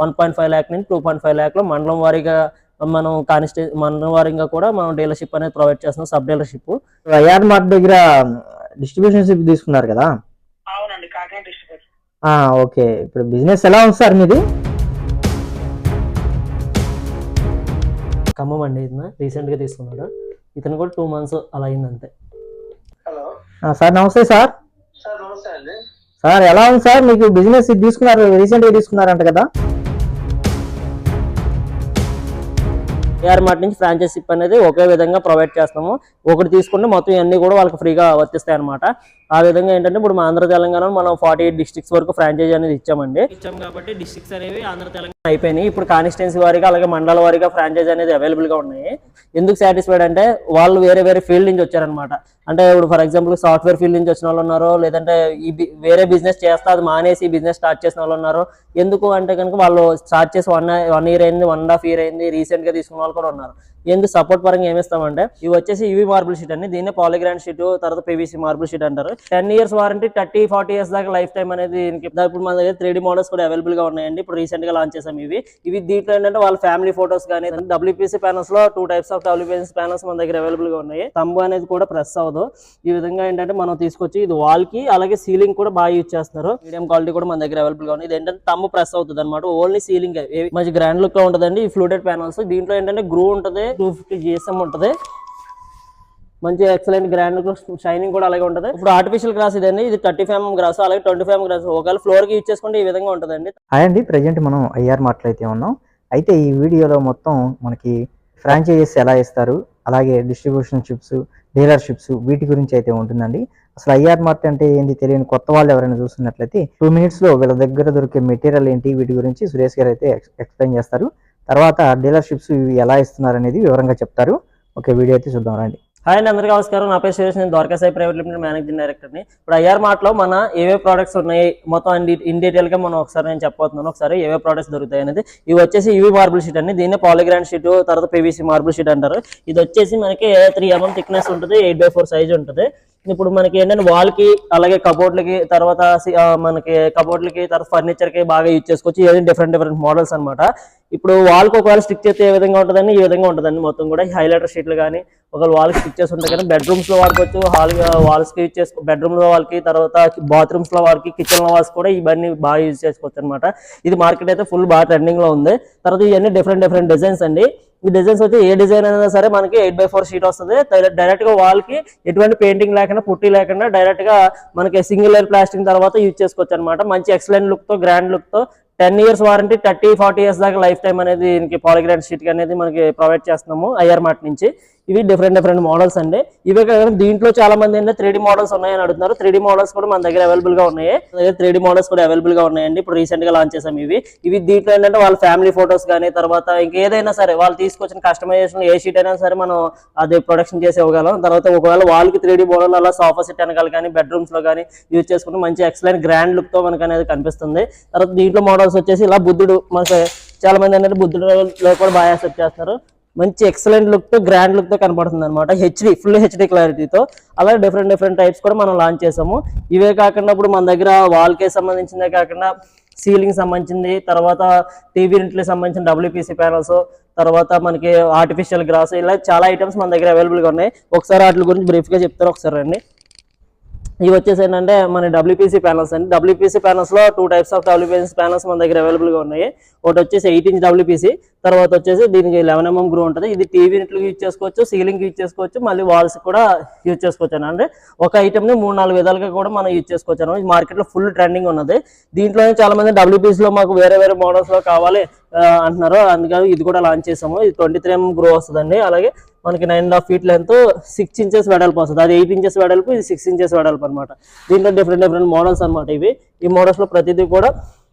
One point five lakh నుంచి two point five ల్యాక్లో మండలం వారీగా మనం కానిస్టే మండలం వారీగా కూడా మనం డీలర్షిప్ అనేది ప్రొవైడ్ చేస్తున్నాం సబ్ డీలర్షిప్. ఐఆర్ మార్ట్ దగ్గర డిస్ట్రిబ్యూషన్ తీసుకున్నారు కదా? అవునండి కాకినాడ ఓకే. ఇప్పుడు బిజినెస్ ఎలా ఉంది సార్ మీది? ఖమ్మం అండి ఇతను రీసెంట్గా తీసుకున్నాడు. ఇతను కూడా టూ మంత్స్ అలా అయింది అంతే. హలో. ఆ, సార్ నమస్తే సార్. సార్ నమస్తే అండి. సార్ ఎలా ఉంది సార్? మీకు బిజినెస్ ఇది తీసుకున్నారు రీసెంట్గా తీసుకున్నారంట కదా? ఏఆర్ మార్ట్ నుంచి ఫ్రాంచైజిషిప్ అనేది ఒకే విధంగా ప్రొవైడ్ చేస్తాము. ఒకటి తీసుకుంటే మొత్తం ఇవన్నీ కూడా వాళ్ళకి ఫ్రీగా వర్తిస్తాయి అనమాట ఆ విధంగా ఏంటంటే ఇప్పుడు మా ఆంధ్ర తెలంగాణలో మనం ఫార్టీ ఎయిట్ డిస్ట్రిక్ట్స్ వరకు ఫ్రాంచైజీ అనేది ఇచ్చామండి. ఇచ్చాం కాబట్టి డిస్ట్రిక్ట్స్ అనేవి ఆంధ్ర తెలంగాణ అయిపోయినాయి. ఇప్పుడు కాన్స్టిట్యున్సీ వారీగా అలాగే మండల వారీగా ఫ్రాంచైజీ అనేది అవైలబుల్గా ఉన్నాయి. ఎందుకు సాటిస్ఫైడ్ అంటే వాళ్ళు వేరే వేరే ఫీల్డ్ నుంచి వచ్చారనమాట అంటే ఇప్పుడు ఫర్ ఎగ్జాంపుల్ సాఫ్ట్వేర్ ఫీల్డ్ నుంచి వచ్చిన వాళ్ళు ఉన్నారు లేదంటే ఈ వేరే బిజినెస్ చేస్తా అది మానేసి బిజినెస్ స్టార్ట్ చేసిన వాళ్ళు ఉన్నారు ఎందుకు అంటే కనుక వాళ్ళు స్టార్ట్ చేసి వన్ వన్ ఇయర్ అయింది వన్ అండ్ హాఫ్ ఇయర్ అయింది రీసెంట్గా తీసుకున్న వాళ్ళు కూడా ఉన్నారు. ఎందుకు సపోర్ట్ పరంగా ఏమిస్తామంటే ఇవి వచ్చేసి ఇవి మార్బుల్ షీట్ అండి. దీన్ని పాలిగ్రాండ్ షీట్ తర్వాత పీవీసీ మార్బుల్ షీట్ అంటారు. Ten years warranty thirty forty years దాకా లైఫ్ టైం అనేది దీనికి ఇప్పుడు మన దగ్గర త్రీ మోడల్స్ కూడా అవైలబుల్గా ఉన్నాయండి. ఇప్పుడు రీసెంట్గా లాంచ్ చేసాం ఇవి. ఇవి దీంట్లో ఏంటంటే వాళ్ళ ఫ్యామిలీ ఫోటోస్ కానీ WPC ప్యానల్స్లో two types of WPC panels మన దగ్గర అవైలబుల్గా ఉన్నాయి. తంబు అనేది కూడా ప్రెస్ అవ్వదు. ఈ విధంగా ఏంటంటే మనం తీసుకొచ్చి ఇది వాల్కి అలాగే సీలింగ్ కూడా బాగా యూజ్ చేస్తున్నారు. మీడియం క్వాలిటీ కూడా మన దగ్గర అవైలబుల్గా ఉంది ఇది ఏంటంటే తమ్ము ప్రెస్ అవుతుంది అనమాట ఓన్లీ సీలింగ్ మంచి గ్రాండ్ లుక్గా ఉంటుందండి ఈ ఫ్లూటెడ్ ప్యానల్స్ దీంట్లో ఏంటంటే గ్రూ ఉంటుంది టూ ఫిఫ్టీ జిఎస్ఎం ఉంటుంది. మంచి ఎక్సలెంట్ గ్రాండ్ షైనింగ్ కూడా అలాగే ఉంటుంది. ఇప్పుడు ఆర్టిఫిషియల్ గ్రాస్ ఇదండి. ఇది థర్టీ ఫైవ్ గ్రాస్ అలాగే ట్వంటీ ఫైవ్ గ్రాస్ ఒకవేళ ఫ్లోర్కి యూజ్ చేసుకుంటే ఈ విధంగా ఉంటుందండి. హాయ్ అండి. ప్రజెంట్ మనం ఐఆర్ మార్ట్లో అయితే ఉన్నాం. అయితే ఈ వీడియోలో మొత్తం మనకి ఫ్రాంచైజెస్ ఎలా ఇస్తారు అలాగే డిస్ట్రిబ్యూషన్ షిప్స్ డీలర్షిప్స్ వీటి గురించి అయితే ఉంటుందండి. అసలు ఐఆర్ మార్ట్ అంటే ఏంది తెలియని కొత్త వాళ్ళు ఎవరైనా చూస్తున్నట్లయితే టూ మినిట్స్లో వీళ్ళ దగ్గర దొరికే మెటీరియల్ ఏంటి వీటి గురించి సురేష్ గారు అయితే ఎక్స్ప్లెయిన్ చేస్తారు. తర్వాత డీలర్షిప్స్ ఇవి ఎలా ఇస్తున్నారు అనేది వివరంగా చెప్తారు. ఓకే వీడియో అయితే చూద్దాం రండి. హాయ్ అండి అందరికీ నమస్కారం. నా పేరు సురేష్ నేను ద్వారకాసాయి ప్రైవేట్ లిమిటెడ్ మేనేజింగ్ డైరెక్టర్ని. ఇప్పుడు ఐఆర్ మార్ట్లో మన ఏవే ప్రోడక్ట్స్ ఉన్నాయి మొత్తం అండి ఇన్ డీటెయిల్గా మనం ఒకసారి నేను చెప్పబోతున్నాను. ఒకసారి ఏవే ప్రోడక్ట్స్ దొరుకుతాయి అనేది. ఇవి వచ్చేసి ఇవి మార్బుల్ షీట్ అండి. దీన్ని పాలిగ్రాండ్ షీట్ తర్వాత పీవీసీ మార్బుల్ షీట్ అంటారు. ఇది వచ్చేసి మనకి త్రీ ఎంఎం థిక్నెస్ ఉంటుంది ఎయిట్ బై ఫోర్ సైజ్ ఉంటుంది. ఇప్పుడు మనకి ఏంటంటే వాల్కి అలాగే కబోర్డ్లకి తర్వాత సి- మనకి కబోర్డ్లకి తర్వాత ఫర్నిచర్కి బాగా యూజ్ చేసుకోవచ్చు. ఏదైనా డిఫరెంట్ డిఫరెంట్ మోడల్స్ అన్నమాట. ఇప్పుడు వాళ్ళకి ఒకవేళ స్టిక్ చేస్తే ఏ విధంగా ఉంటుందండి? ఈ విధంగా ఉంటుందండి. మొత్తం కూడా హైలైటర్ షీట్లు కానీ ఒకవేళ వాల్ స్టిక్ చేసి ఉంటాయి కానీ బెడ్రూమ్స్లో వాడుకోవచ్చు. హాల్ వాల్స్కి యూజ్ చేసుకో బెడ్రూమ్లో వాళ్ళకి తర్వాత బాత్రూమ్స్లో వాళ్ళకి కిచెన్లో కూడా ఇవన్నీ బాగా యూజ్ చేసుకోవచ్చు అనమాట ఇది మార్కెట్ అయితే ఫుల్ బాగా ట్రెండింగ్లో ఉంది. తర్వాత ఇవన్నీ డిఫరెంట్ డిఫరెంట్ డిజైన్స్ అండి. ఈ డిజైన్స్ వచ్చి ఏ డిజైన్ అయినా సరే మనకి ఎయిట్ బై ఫోర్ షీట్ వస్తుంది. డైరెక్ట్గా వాల్కి ఎటువంటి పెయింటింగ్ లేకుండా పుట్టి లేకుండా డైరెక్ట్గా మనకి సింగిల్ లేయర్ ప్లాస్టింగ్ తర్వాత యూజ్ చేసుకోవచ్చు అనమాట మంచి ఎక్సలెంట్ లుక్తో గ్రాండ్ లుక్తో ten years warranty thirty forty years దాకా లైఫ్ టైం అనేది దీనికి పాలిగ్రాండ్ షీట్ అనేది మనకి ప్రొవైడ్ చేస్తున్నాము ఐఆర్ మార్ట్ నుంచి. ఇవి డిఫరెంట్ డిఫరెంట్ మోడల్స్ అండి. ఇవే కాకుండా దీంట్లో చాలా మంది ఏంటంటే త్రీ మోడల్స్ ఉన్నాయని అడుగుతున్నారు. త్రీ మోడల్స్ కూడా మన దగ్గర అవైలబుల్గా ఉన్నాయి. మన దగ్గర త్రీ మోడల్స్ కూడా అవైలబుల్గా ఉన్నాయండి. ఇప్పుడు రీసెంట్గా లాంచ్ చేసాం ఇవి. ఇవి దీంట్లో ఏంటంటే వాళ్ళ ఫ్యామిలీ ఫోటోస్ కానీ తర్వాత ఇంకేదైనా సరే వాళ్ళు తీసుకొచ్చిన కస్టమైజేషన్ ఏ షీట్ అయినా సరే మనం అది ప్రొడక్షన్ చేసి ఇవ్వగలం తర్వాత ఒకవేళ వాళ్ళకి త్రీ మోడల్ అలా సోఫా సెట్ వెనకాల కానీ బెడ్రూమ్స్లో కానీ యూజ్ చేసుకుంటే మంచి ఎక్సలెంట్ గ్రాండ్ లుక్తో మనకు అనేది కనిపిస్తుంది. తర్వాత దీంట్లో మోడల్స్ వచ్చేసి ఇలా బుద్ధుడు మనకి చాలా మంది ఏంటంటే బుద్ధుడులో కూడా బాగా యాక్సెప్ట్ చేస్తారు. మంచి ఎక్సలెంట్ లుక్తో గ్రాండ్ లుక్తో కనపడుతుంది అనమాట హెచ్డి ఫుల్ హెచ్డి క్లారిటీతో అలాగే డిఫరెంట్ డిఫరెంట్ టైప్స్ కూడా మనం లాంచ్ చేసాము. ఇవే కాకుండా ఇప్పుడు మన దగ్గర వాల్ కే సంబంధించిందే కాకుండా సీలింగ్ సంబంధించింది తర్వాత టీవీ ఇంట్లకి సంబంధించిన డబ్ల్యూపీసీ ప్యానల్స్ తర్వాత మనకి ఆర్టిఫిషియల్ గ్రాస్ ఇలా చాలా ఐటమ్స్ మన దగ్గర అవైలబుల్గా ఉన్నాయి. ఒకసారి వాటి గురించి బ్రీఫ్గా చెప్తారు ఒకసారి రండి. ఇవి వచ్చేసి ఏంటంటే మన డబ్ల్యూపీసీ ప్యానల్స్ అండి. WPC ప్యానల్స్లో two types of WPC panels మన దగ్గర అవైలబుల్గా ఉన్నాయి. ఒకటి వచ్చేసి ఎయిట్ ఇంచ్ డబ్ల్యూపీసీ తర్వాత వచ్చేసి దీనికి లెవెన్ ఎంఎం గ్రూ ఉంటుంది. ఇది టీవీ ఇంట్లో యూజ్ చేసుకోవచ్చు సీలింగ్ యూజ్ చేసుకోవచ్చు మళ్ళీ వాల్స్ కూడా యూజ్ చేసుకోవచ్చు అంటే ఒక ఐటమ్ని మూడు నాలుగు విధాలుగా కూడా మనం యూజ్ చేసుకోవచ్చు అనమాట మార్కెట్లో ఫుల్ ట్రెండింగ్ ఉన్నది. దీంట్లో చాలా మంది డబ్ల్యూపీసీ లో మాకు వేరే వేరే మోడల్స్లో కావాలి అంటున్నారు. అందుకని ఇది కూడా లాంచ్ చేసాము. ఇది ట్వంటీ త్రీ ఎంఎం గ్రో వస్తుందండి. అలాగే మనకి nine and half feet length six inches వెడల్పు వస్తుంది. అది ఎయిట్ ఇంచెస్ వెడల్పు ఇది సిక్స్ ఇంచెస్ వెడల్పు అనమాట దీంట్లో డిఫరెంట్ డిఫరెంట్ మోడల్స్ అనమాట ఇవి. ఈ మోడల్స్లో ప్రతిదీ కూడా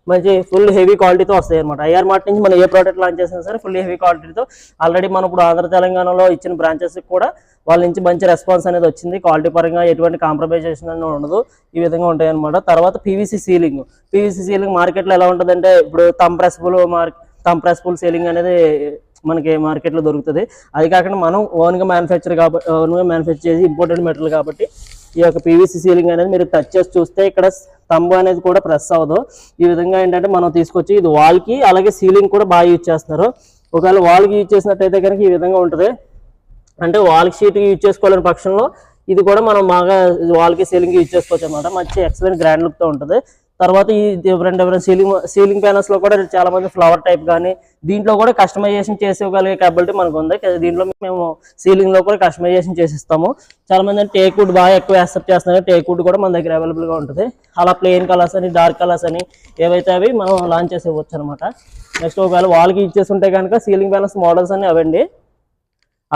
మంచి ఫుల్ హెవీ క్వాలిటీతో వస్తాయి అనమాట ఐఆర్ మార్ట్ నుంచి మనం ఏ ప్రోడక్ట్ లాంచ్ చేసినా సరే ఫుల్ హెవీ క్వాలిటీతో ఆల్రెడీ మనం ఇప్పుడు ఆంధ్ర తెలంగాణలో ఇచ్చిన బ్రాంచెస్ కూడా వాళ్ళ నుంచి మంచి రెస్పాన్స్ అనేది వచ్చింది. క్వాలిటీ పరంగా ఎటువంటి కాంప్రమైజేషన్ అనేది ఉండదు. ఈ విధంగా ఉంటాయి అనమాట తర్వాత పీవీసీ సీలింగ్ పీవీసీ సీలింగ్ మార్కెట్లో ఎలా ఉంటుందంటే ఇప్పుడు తంప్రెస్బుల్ మార్ తంప్రెస్బుల్ సీలింగ్ అనేది మనకి మార్కెట్లో దొరుకుతుంది. అది కాకుండా మనం ఓన్గా మ్యానుఫ్యాక్చర్ కాబట్టి ఓన్గా మ్యానుఫ్యాక్చర్ చేసి ఇంపోర్టెడ్ మెటీరియల్ కాబట్టి ఈ యొక్క పీవీసీ సీలింగ్ అనేది మీరు టచ్ చేసి చూస్తే ఇక్కడ స్తంభం అనేది కూడా ప్రెస్ అవ్వదు. ఈ విధంగా ఏంటంటే మనం తీసుకొచ్చి ఇది వాల్కి కి అలాగే సీలింగ్ కూడా బాగా యూజ్ చేస్తున్నారు. ఒకవేళ వాల్కి యూజ్ చేసినట్టయితే కనుక ఈ విధంగా ఉంటుంది. అంటే వాల్ షీట్ యూజ్ చేసుకోవాలని పక్షంలో ఇది కూడా మనం బాగా వాల్కి సీలింగ్ యూజ్ చేసుకోవచ్చు అనమాట మంచి ఎక్సలెంట్ గ్రాండ్ లుక్తో ఉంటుంది. తర్వాత ఈ డిఫరెంట్ డిఫరెంట్ సీలింగ్ సీలింగ్ ప్యానల్స్లో కూడా చాలా మంది ఫ్లవర్ టైప్ కానీ దీంట్లో కూడా కస్టమైజేషన్ చేసేయగలిగే కేపబిలిటీ మనకు ఉంది దీంట్లో మేము సీలింగ్లో కూడా కస్టమైజేషన్ చేసిస్తాము. చాలా మంది టేక్ వుడ్ బాగా ఎక్కువ యాక్సెప్ట్ చేస్తున్నారు. టేక్ వుడ్ కూడా మన దగ్గర అవైలబుల్గా ఉంటుంది. అలా ప్లెయిన్ కలర్స్ అని డార్క్ కలర్స్ అని ఏవైతే అవి మనం లాంచ్ చేసేవచ్చు అనమాట నెక్స్ట్ ఒకవేళ వాళ్ళకి ఇచ్చేసి ఉంటే కనుక సీలింగ్ ప్యానల్స్ మోడల్స్ అని అవండి.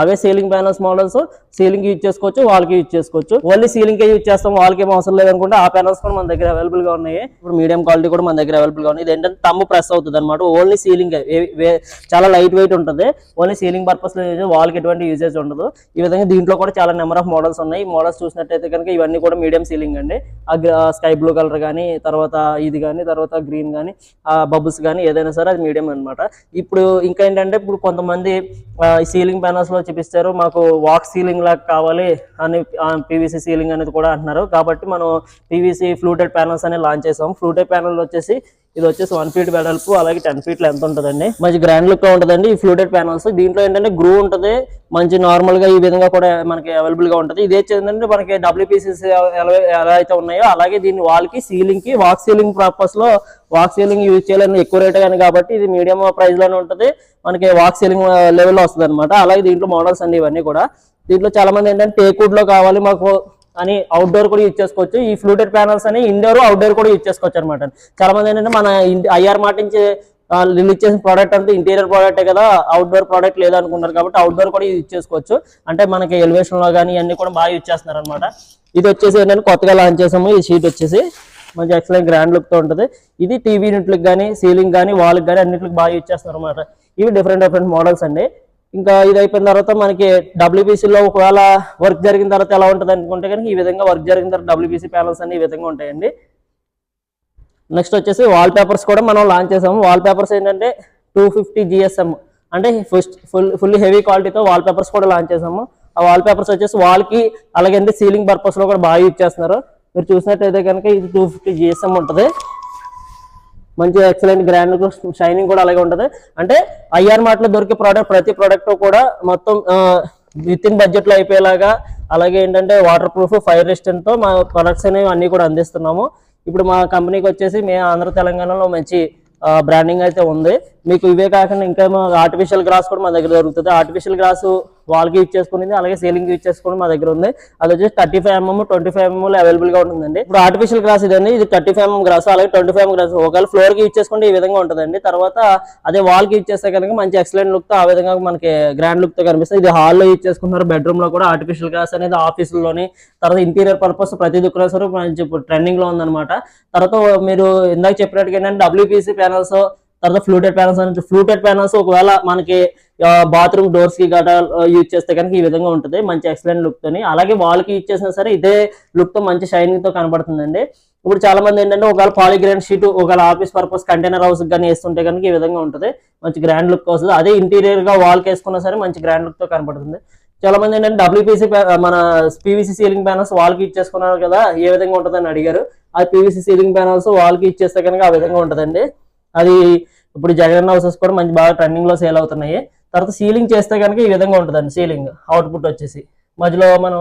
అవే ceiling panels models ceiling use చేసుకోవచ్చు వాల్కి యూజ్ చేసుకోవచ్చు. ఓన్లీ సీలింగ్ కే యూజ్ చేస్తాం వాల్కి ఏం అవసరం లేదనుకుంటే ఆ ప్యానల్స్ కూడా మన దగ్గర అవైలబుల్గా ఉన్నాయి. ఇప్పుడు మీడియం క్వాలిటీ కూడా మన దగ్గర అవైలబుల్గా ఉంది ఇది ఏంటంటే తమ్ము ప్రెస్ అవుతుంది అనమాట ఓన్లీ సీలింగ్ చాలా లైట్ వెయిట్ ఉంటుంది. ఓన్లీ సీలింగ్ పర్పస్లో వాల్కి ఎటువంటి యూజేజ్ ఉండదు. ఈ విధంగా దీంట్లో కూడా చాలా నెంబర్ ఆఫ్ మోడల్స్ ఉన్నాయి. ఈ మోడల్స్ చూసినట్టయితే కనుక ఇవన్నీ కూడా మీడియం సీలింగ్ అండి. ఆ స్కై బ్లూ కలర్ కానీ తర్వాత ఇది కానీ తర్వాత గ్రీన్ కానీ ఆ బబుల్స్ కానీ ఏదైనా సరే అది మీడియం అన్నమాట. ఇప్పుడు ఇంకా ఏంటంటే ఇప్పుడు కొంతమంది సీలింగ్ ప్యానల్స్లో చూపిస్తారు. మాకు వాక్ సీలింగ్ లాగా కావాలి అని పీవీసీ సీలింగ్ అనేది కూడా అంటున్నారు. కాబట్టి మనం పీవీసీ ఫ్లూటెడ్ ప్యానల్స్ అనేది లాంచ్ చేసాం. ఫ్లూటెడ్ ప్యానల్ వచ్చేసి ఇది వచ్చేసి వన్ ఫీట్ వెడల్పు అలాగే టెన్ ఫీట్ లెంత్ ఉంటుందండి. మంచి గ్రాండ్ లుక్ ఉంటుందండి. ఈ ఫ్లూటెడ్ ప్యానల్స్ దీంట్లో ఏంటంటే గ్రూ ఉంటుంది. మంచి నార్మల్గా ఈ విధంగా కూడా మనకి అవైలబుల్గా ఉంటుంది. ఇది ఏంటంటే మనకి డబ్ల్యూపీసీసీ ఎలా అయితే ఉన్నాయో అలాగే దీని వాల్కి సీలింగ్కి వాక్ సీలింగ్ పర్పస్లో వాక్ సీలింగ్ యూజ్ చేయాలని ఎక్కువ రేట్ కానీ కాబట్టి ఇది మీడియం ప్రైస్లోనే ఉంటుంది. మనకి వాక్ సీలింగ్ లెవెల్లో వస్తుంది అనమాట అలాగే దీంట్లో మోడల్స్ అండి ఇవన్నీ కూడా. దీంట్లో చాలా మంది ఏంటంటే టేక్వుడ్లో కావాలి మాకు అని అవుట్డోర్ కూడా యూజ్ చేసుకోవచ్చు. ఈ ఫ్లూటెడ్ ప్యానల్స్ అని ఇండోర్ అవుట్డోర్ కూడా యూజ్ చేసుకోవచ్చు అనమాట చాలా మంది ఏంటంటే మన ఐఆర్ మాట నుంచి రిలీజ్ చేసిన ప్రోడక్ట్ అంతా ఇంటీరియర్ ప్రోడక్టే కదా అవుట్డోర్ ప్రోడక్ట్ లేదనుకుంటారు కాబట్టి అవుట్డోర్ కూడా యూజ్ చేసుకోవచ్చు. అంటే మనకి ఎలివేషన్లో కానీ ఇవన్నీ కూడా బాగా యూజ్ చేస్తున్నారు అనమాట ఇది వచ్చేసి ఏంటంటే కొత్తగా లాంచ్ చేసాము. ఈ షీట్ వచ్చేసి మంచి ఎక్సలెంట్ గ్రాండ్ లుక్తో ఉంటుంది. ఇది టీవీ యూనిట్లకు కానీ సీలింగ్ కానీ వాల్కి కానీ అన్నింటికి బాగా యూజ్ చేస్తున్నారు అనమాట ఇవి డిఫరెంట్ డిఫరెంట్ మోడల్స్ అండి. ఇంకా ఇది అయిపోయిన తర్వాత మనకి డబ్ల్యూబీసీలో ఒకవేళ వర్క్ జరిగిన తర్వాత ఎలా ఉంటుంది అనుకుంటే కనుక ఈ విధంగా వర్క్ జరిగిన తర్వాత డబ్ల్యూబీసీ ప్యానల్స్ అన్ని ఈ విధంగా ఉంటాయండి. నెక్స్ట్ వచ్చేసి వాల్ పేపర్స్ కూడా మనం లాంచ్ చేసాము. వాల్ పేపర్స్ ఏంటంటే టూ ఫిఫ్టీ జిఎస్ఎం అంటే ఫస్ట్ ఫుల్ ఫుల్ హెవీ క్వాలిటీతో వాల్ పేపర్స్ కూడా లాంచ్ చేసాము. ఆ వాల్ పేపర్స్ వచ్చేసి వాల్కి అలాగే సీలింగ్ పర్పస్లో కూడా బాగా యూజ్ చేస్తున్నారు. మీరు చూసినట్టయితే కనుక ఇది టూ ఫిఫ్టీ జిఎస్ఎం ఉంటుంది. మంచి ఎక్సలెంట్ గ్రాండ్ షైనింగ్ కూడా అలాగే ఉంటుంది. అంటే ఐఆర్ మార్ట్లో దొరికే ప్రోడక్ట్ ప్రతి ప్రోడక్ట్ కూడా మొత్తం విత్ ఇన్ బడ్జెట్లో అయిపోయేలాగా అలాగే ఏంటంటే వాటర్ ప్రూఫ్ ఫైర్ రెసిస్టెంట్తో మా ప్రొడక్ట్స్ అనేవి అన్నీ కూడా అందిస్తున్నాము. ఇప్పుడు మా కంపెనీకి వచ్చేసి మేము ఆంధ్ర తెలంగాణలో మంచి బ్రాండింగ్ అయితే ఉంది. మీకు ఇవే కాకుండా ఇంకా ఆర్టిఫిషియల్ గ్రాస్ కూడా మా దగ్గర దొరుకుతుంది. ఆర్టిఫిషియల్ గ్రాసు వాల్కి యూజ్ చేసుకునేది అలాగే సీలింగ్ యూజ్ చేసుకుని మా దగ్గర ఉంది. అది వచ్చేసి thirty five mm twenty five mm అవైలబుల్గా ఉంటుందండి. ఇప్పుడు ఆర్టిఫిషియల్ గ్రాస్ ఇదండి ఇది థర్టీ ఫైవ్ ఎంఎం గ్రాస్ అలాగే ట్వంటీ ఫైవ్ గ్రాస్ ఒకవేళ ఫ్లోర్కి యూజ్ చేసుకుంటే ఈ విధంగా ఉంటుందండి. తర్వాత అదే వాల్కి యూజ్ చేస్తే కనుక మంచి ఎక్సలెంట్ లుక్తో ఆ విధంగా మనకి గ్రాండ్ లుక్తో కనిపిస్తుంది. ఇది హాల్లో యూజ్ చేసుకుంటున్నారు. బెడ్రూమ్లో కూడా ఆర్టిఫిషియల్ గ్రాస్ అనేది ఆఫీసుల్లోని తర్వాత ఇంటీరియర్ పర్పస్ ప్రతి దుకాణం సరే మంచి ఇప్పుడు ట్రెండింగ్లో ఉందన్నమాట. తర్వాత మీరు ఇందాక చెప్పినట్టుగా ఏంటంటే డబ్ల్యూపీసీ ప్యానల్స్ తర్వాత ఫ్లూటెడ్ ప్యానల్స్ అనేది ఫ్లూటెడ్ ప్యానల్స్ ఒకవేళ మనకి బాత్రూమ్ డోర్స్కి గట్రా యూజ్ చేస్తే కనుక ఈ విధంగా ఉంటుంది. మంచి ఎక్సలెంట్ లుక్ తోని. అలాగే వాల్కి యూజ్ చేసినా సరే ఇదే లుక్తో మంచి షైనింగ్తో కనబడుతుందండి. ఇప్పుడు చాలా మంది ఏంటంటే ఒకవేళ పాలిగ్రాండ్ షీట్ ఒకవేళ ఆఫీస్ పర్పస్ కంటైనర్ హౌస్ కానీ వేస్తుంటే కనుక ఈ విధంగా ఉంటుంది. మంచి గ్రాండ్ లుక్ వస్తుంది అదే ఇంటీరియర్గా వాల్ వేసుకున్నా సరే మంచి గ్రాండ్ లుక్తో కనబడుతుంది. చాలా మంది ఏంటంటే డబ్ల్యూపీసీ మన పీవీసీ సీలింగ్ ప్యానల్స్ వాళ్ళకి ఇచ్చేసుకున్నారు కదా ఏ విధంగా ఉంటుందని అడిగారు. ఆ పీవీసీ సీలింగ్ ప్యానల్స్ వాళ్ళకి ఇచ్చేస్తే కనుక ఆ విధంగా ఉంటుందండి. అది ఇప్పుడు జగన్ హౌసెస్ కూడా మంచి బాగా ట్రెండింగ్లో సేల్ అవుతున్నాయి. తర్వాత సీలింగ్ చేస్తే కనుక ఈ విధంగా ఉంటుందండి సీలింగ్ అవుట్పుట్ వచ్చేసి. మధ్యలో మనం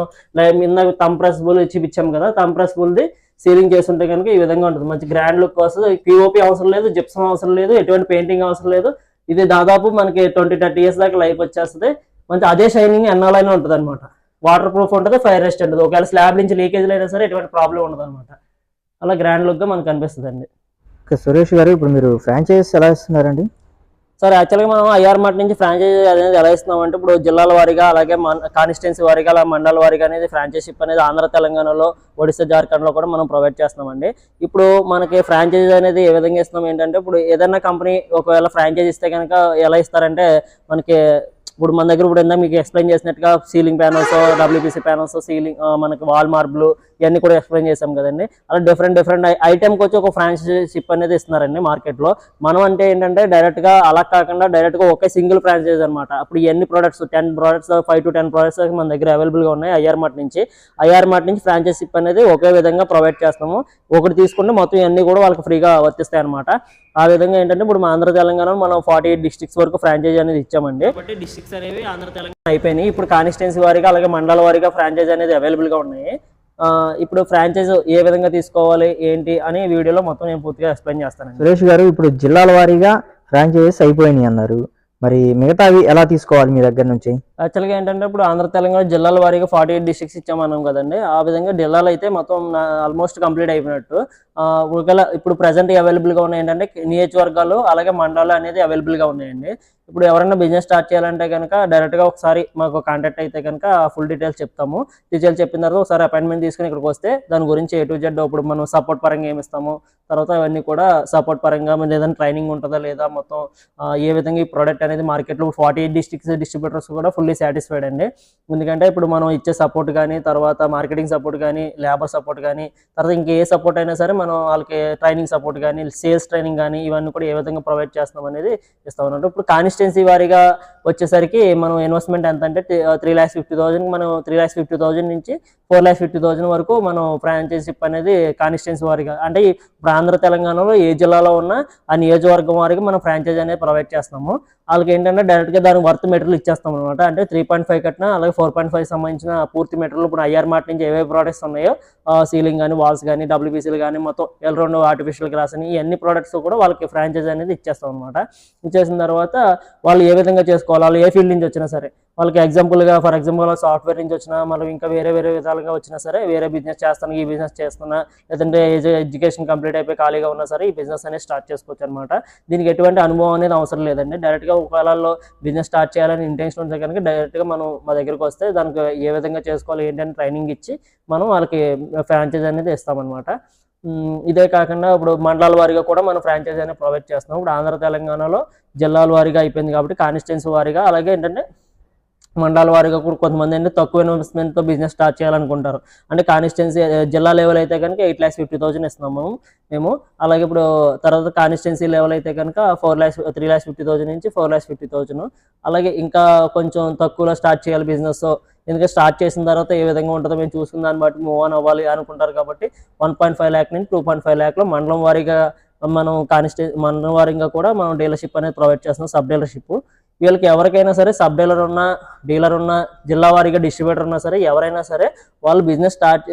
ఇందాక తంప్రెస్బుల్ చూపించాం కదా తంప్రెస్బుల్ది సీలింగ్ చేస్తుంటే కనుక ఈ విధంగా ఉంటుంది. మంచి గ్రాండ్ లుక్ వస్తుంది. పిఓపి అవసరం లేదు జిప్సం అవసరం లేదు ఎటువంటి పెయింటింగ్ అవసరం లేదు. ఇది దాదాపు మనకి ట్వంటీ థర్టీ ఇయర్స్ దాకా లైఫ్ వచ్చేస్తుంది. మంచి అదే షైనింగ్ ఎన్నాలైనా ఉంటుంది అనమాట వాటర్ ప్రూఫ్ ఉంటుంది ఫైర్ రెస్ట్ ఉంటుంది. ఒకవేళ స్లాబ్ నుంచి లీకేజ్లు అయినా సరే ఎటువంటి ప్రాబ్లం ఉండదు అనమాట అలా గ్రాండ్ లుక్గా మనకు కనిపిస్తుంది అండి ఓకే సురేష్ గారు ఇప్పుడు మీరు ఫ్రాంచైజ్ ఎలా ఇస్తున్నారండి? సార్ యాక్చువల్గా మనం ఐఆర్ మార్ట్ నుంచి ఫ్రాంచైజీ అనేది ఎలా ఇస్తున్నాం అంటే ఇప్పుడు జిల్లాల వారీగా అలాగే కాన్స్టిట్యున్సీ వారీగా అలా మండల వారీగా అనేది ఫ్రాంచైజీషిప్ అనేది ఆంధ్ర తెలంగాణలో ఒడిశా జార్ఖండ్లో కూడా మనం ప్రొవైడ్ చేస్తున్నామండి. ఇప్పుడు మనకి ఫ్రాంచైజీ అనేది ఏ విధంగా ఇస్తున్నాం ఏంటంటే ఇప్పుడు ఏదైనా కంపెనీ ఒకవేళ ఫ్రాంచైజీ ఇస్తే కనుక ఎలా ఇస్తారంటే మనకి ఇప్పుడు మన దగ్గర ఇప్పుడు ఏందా మీకు ఎక్స్ప్లెయిన్ చేసినట్టుగా ceiling panels WPC panels ceiling మనకి వాల్ మార్బుల్ ఇవన్నీ కూడా ఎక్స్ప్లెయిన్ చేసాం కదండి. అలా డిఫరెంట్ డిఫరెంట్ ఐటెంకి వచ్చి ఒక ఫ్రాంచైజీషిప్ అనేది ఇస్తున్నారండి మార్కెట్లో మనం అంటే ఏంటంటే డైరెక్ట్గా అలా కాకుండా డైరెక్ట్గా ఒకే సింగిల్ ఫ్రాంచైజ్ అనమాట అప్పుడు ఎన్ని products ten products five to ten products మన దగ్గర అవైలబుల్గా ఉన్నాయి ఐఆర్ మార్ట్ నుంచి. ఐఆర్ మార్ట్ నుంచి ఫ్రాంచైజిషిప్ అనేది ఒకే విధంగా ప్రొవైడ్ చేస్తాము ఒకటి తీసుకుంటే మొత్తం ఇవన్నీ కూడా వాళ్ళకి ఫ్రీగా వర్తిస్తాయి అనమాట ఆ విధంగా ఏంటంటే ఇప్పుడు మా ఆంధ్ర తెలంగాణ మనం ఫార్టీ ఎయిట్ డిస్ట్రిక్ట్స్ వరకు ఫ్రాంచైజీ అనేది ఇచ్చామండి. కాబట్టి డిస్ట్రిక్ట్స్ అనేవి ఆంధ్ర తెలంగాణ అయిపోయినాయి. ఇప్పుడు కాన్స్టిట్యున్సీ వారీగా అలాగే మండల వారీగా ఫ్రాంచైజీ అనేది అవైలబుల్గా ఉన్నాయి. ఇప్పుడు ఫ్రాంచైజ్ ఏ విధంగా తీసుకోవాలి ఏంటి అని వీడియోలో మొత్తం నేను పూర్తిగా ఎక్స్ప్లెయిన్ చేస్తాను సురేష్ గారు ఇప్పుడు జిల్లాల వారీగా ఫ్రాంచైజెస్ అయిపోయినాయి అన్నారు. మరి మిగతావి ఎలా తీసుకోవాలి మీ దగ్గర నుంచి? యాక్చువల్గా ఏంటంటే ఇప్పుడు ఆంధ్ర తెలంగాణ జిల్లాల వారీగా ఫార్టీ ఎయిట్ డిస్ట్రిక్ట్స్ ఇచ్చామన్నాం కదండి. ఆ విధంగా జిల్లాలు అయితే మొత్తం ఆల్మోస్ట్ కంప్లీట్ అయిపోయినట్టు. ఒకవేళ ఇప్పుడు ప్రజెంట్ అవైలబుల్గా ఉన్నాయి ఏంటంటే నియోజకవర్గాలు అలాగే మండలాలు అనేది అవైలబుల్గా ఉన్నాయండి. ఇప్పుడు ఎవరైనా బిజినెస్ స్టార్ట్ చేయాలంటే కనుక డైరెక్ట్గా ఒకసారి మాకు కాంటాక్ట్ అయితే కనుక ఫుల్ డీటెయిల్స్ చెప్తాము. డీటెయిల్స్ చెప్పిన తర్వాత ఒకసారి అపాయింట్మెంట్ తీసుకుని ఇక్కడికి వస్తే దాని గురించి ఏ టు జెడ్ ఇప్పుడు మనం సపోర్ట్ పరంగా ఏమి ఇస్తాము. తర్వాత అవన్నీ కూడా సపోర్ట్ పరంగా మరి ఏదైనా ట్రైనింగ్ ఉంటుందా లేదా మొత్తం ఏ విధంగా ఈ ప్రోడక్ట్ అనేది మార్కెట్లో ఫార్టీ ఎయిట్ డిస్ట్రిక్ట్స్ డిస్ట్రిబ్యూటర్స్ కూడా ఫుల్ ఫుల్లీ సాటిస్ఫైడ్ అండి. ఎందుకంటే ఇప్పుడు మనం ఇచ్చే సపోర్ట్ కానీ తర్వాత మార్కెటింగ్ సపోర్ట్ కానీ లేబర్ సపోర్ట్ కానీ తర్వాత ఇంకే ఏ సపోర్ట్ అయినా సరే మనం వాళ్ళకి ట్రైనింగ్ సపోర్ట్ కానీ సేల్స్ ట్రైనింగ్ కానీ ఇవన్నీ కూడా ఏ విధంగా ప్రొవైడ్ చేస్తాం అనేది ఇస్తాం ఉన్నాం ఇప్పుడు కాన్స్టిట్యున్సీ వారీగా వచ్చేసరికి మనం ఇన్వెస్ట్మెంట్ ఎంత అంటే త్రీ ల్యాక్స్ ఫిఫ్టీ థౌసండ్ మనం త్రీ ల్యాక్స్ ఫిఫ్టీ థౌసండ్ నుంచి ఫోర్ ల్యాక్స్ ఫిఫ్టీ థౌసండ్ వరకు మనం ఫ్రాంచైజిషిప్ అనేది కాన్స్టిట్యున్సీ వారిగా అంటే ఇప్పుడు ఆంధ్ర తెలంగాణలో ఏ జిల్లాలో ఉన్న ఆ నియోజకవర్గం వారికి మనం ఫ్రాంచైజ్ అనేది ప్రొవైడ్ చేస్తున్నాము. వాళ్ళకి ఏంటంటే డైరెక్ట్గా దాని వర్త్ మెటీరియల్ ఇచ్చేస్తాం అనమాట అంటే త్రీ పాయింట్ ఫైవ్ కట్టిన అలాగే ఫోర్ పాయింట్ ఫైవ్ సంబంధించిన పూర్తి మెటీరియల్ ఇప్పుడు ఐఆర్ మార్ట్ నుంచి ఏవే ప్రోడక్ట్స్ ఉన్నాయో సీలింగ్ కానీ వాల్స్ కానీ డబ్ల్యూబీసీలు కానీ మొత్తం ఎల్రౌండ్ ఆర్టిఫిషియల్ గ్లాస్ అని ఇవన్నీ ప్రోడక్ట్స్ కూడా వాళ్ళకి ఫ్రాంచైజ్ అనేది ఇచ్చేస్తాం అనమాట ఇచ్చేసిన తర్వాత వాళ్ళు ఏ విధంగా చేసుకోవాలి వాళ్ళు ఏ ఫీల్డ్ నుంచి వచ్చినా సరే వాళ్ళకి ఎగ్జాంపుల్గా ఫర్ ఎగ్జాంపుల్ సాఫ్ట్వేర్ నుంచి వచ్చినా మనం ఇంకా వేరే వేరే విధాలుగా వచ్చినా సరే వేరే బిజినెస్ చేస్తాను ఈ బిజినెస్ చేస్తున్నా లేదంటే ఎడ్యుకేషన్ కంప్లీట్ అయిపోయి ఖాళీగా ఉన్నా సరే ఈ బిజినెస్ అనేది స్టార్ట్ చేసుకోవచ్చు అనమాట దీనికి ఎటువంటి అనుభవం అనేది అవసరం లేదండి. డైరెక్ట్గా ఒకవేళలో బిజినెస్ స్టార్ట్ చేయాలని ఇంటెన్షన్ ఉంటే కనుక డైరెక్ట్గా మనం మా దగ్గరికి వస్తే దానికి ఏ విధంగా చేసుకోవాలి ఏంటని ట్రైనింగ్ ఇచ్చి మనం వాళ్ళకి ఫ్రాంచైజ్ అనేది ఇస్తామన్నమాట. ఇదే కాకుండా ఇప్పుడు మండలాల వారీగా కూడా మనం ఫ్రాంచైజ్ అనేది ప్రొవైడ్ చేస్తున్నాం. ఇప్పుడు ఆంధ్ర తెలంగాణలో జిల్లాల వారీగా అయిపోయింది కాబట్టి కాన్స్టిట్యున్సీ వారీగా. అలాగే ఏంటంటే మండల వారీగా కూడా కొంతమంది అంటే తక్కువ ఇన్వెస్ట్మెంట్తో బిజినెస్ స్టార్ట్ చేయాలనుకుంటారు. అంటే కాన్స్టిట్యున్సీ జిల్లా లెవెల్ అయితే కనుక ఎయిట్ ల్యాక్స్ ఫిఫ్టీ థౌసండ్ ఇస్తున్నాము మేము. అలాగే ఇప్పుడు తర్వాత కాన్స్టిట్యున్సీ లెవెల్ అయితే కనుక four lakhs three lakhs fifty thousand నుంచి ఫోర్ ల్యాక్స్ ఫిఫ్టీ థౌసండ్ అలాగే ఇంకా కొంచెం తక్కువలో స్టార్ట్ చేయాలి బిజినెస్ ఎందుకంటే స్టార్ట్ చేసిన తర్వాత ఏ విధంగా ఉంటుందో మేము చూసుకున్న దాన్ని బట్టి మూవ్ ఆన్ అవ్వాలి అనుకుంటారు కాబట్టి వన్ పాయింట్ ఫైవ్ ల్యాక్ నుంచి టూ పాయింట్ ఫైవ్ ల్యాక్లో మండలం వారీగా మనం కానిస్టే మండలం వారీగా కూడా మనం డీలర్షిప్ అనేది ప్రొవైడ్ చేస్తున్నాం సబ్ డీలర్షిప్ వీళ్ళకి ఎవరికైనా సరే సబ్ డీలర్ ఉన్నా డీలర్ ఉన్నా జిల్లా వారీగా డిస్ట్రిబ్యూటర్ ఉన్నా సరే ఎవరైనా సరే వాళ్ళు బిజినెస్ స్టార్ట్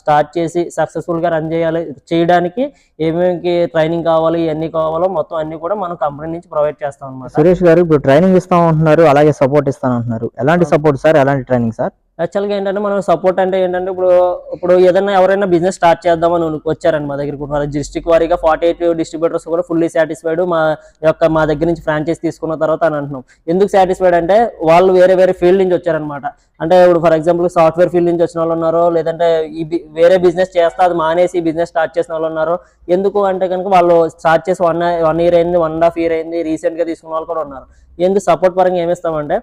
స్టార్ట్ చేసి సక్సెస్ఫుల్గా రన్ చేయాలి. చేయడానికి ఏమేమి ట్రైనింగ్ కావాలి ఇవన్నీ కావాలో మొత్తం అన్ని కూడా మనం కంపెనీ నుంచి ప్రొవైడ్ చేస్తాం అనమాట సురేష్ గారు ఇప్పుడు ట్రైనింగ్ ఇస్తాం అంటున్నారు అలాగే సపోర్ట్ ఇస్తాను అంటున్నారు ఎలాంటి సపోర్ట్ సార్? ఎలాంటి ట్రైనింగ్ సార్? యాక్చువల్గా ఏంటంటే మనం సపోర్ట్ అంటే ఏంటంటే ఇప్పుడు ఇప్పుడు ఏదైనా ఎవరైనా బిజినెస్ స్టార్ట్ చేద్దామని వచ్చారండి మా దగ్గరికి మన డిస్ట్రిక్ట్ వారీగా ఫార్టీ ఎయిట్ డిస్ట్రిబ్యూటర్స్ కూడా ఫుల్లీ సాటిస్ఫైడ్ మా యొక్క మా దగ్గర నుంచి ఫ్రాంచైజ్ తీసుకున్న తర్వాత అని అంటున్నాం. ఎందుకు సాటిస్ఫైడ్ అంటే వాళ్ళు వేరే వేరే ఫీల్డ్ నుంచి వచ్చారనమాట అంటే ఇప్పుడు ఫర్ ఎగ్జాంపుల్ సాఫ్ట్వేర్ ఫీల్డ్ నుంచి వచ్చిన వాళ్ళు ఉన్నారు లేదంటే ఈ వేరే బిజినెస్ చేస్తా అది మానేసి బిజినెస్ స్టార్ట్ చేసిన వాళ్ళు ఉన్నారు ఎందుకు అంటే కనుక వాళ్ళు స్టార్ట్ చేసి వన్ వన్ ఇయర్ అయింది వన్ అండ్ హాఫ్ ఇయర్ అయింది రీసెంట్గా తీసుకున్న వాళ్ళు కూడా ఉన్నారు. ఎందుకు సపోర్ట్ పరంగా ఏమిస్తామంటే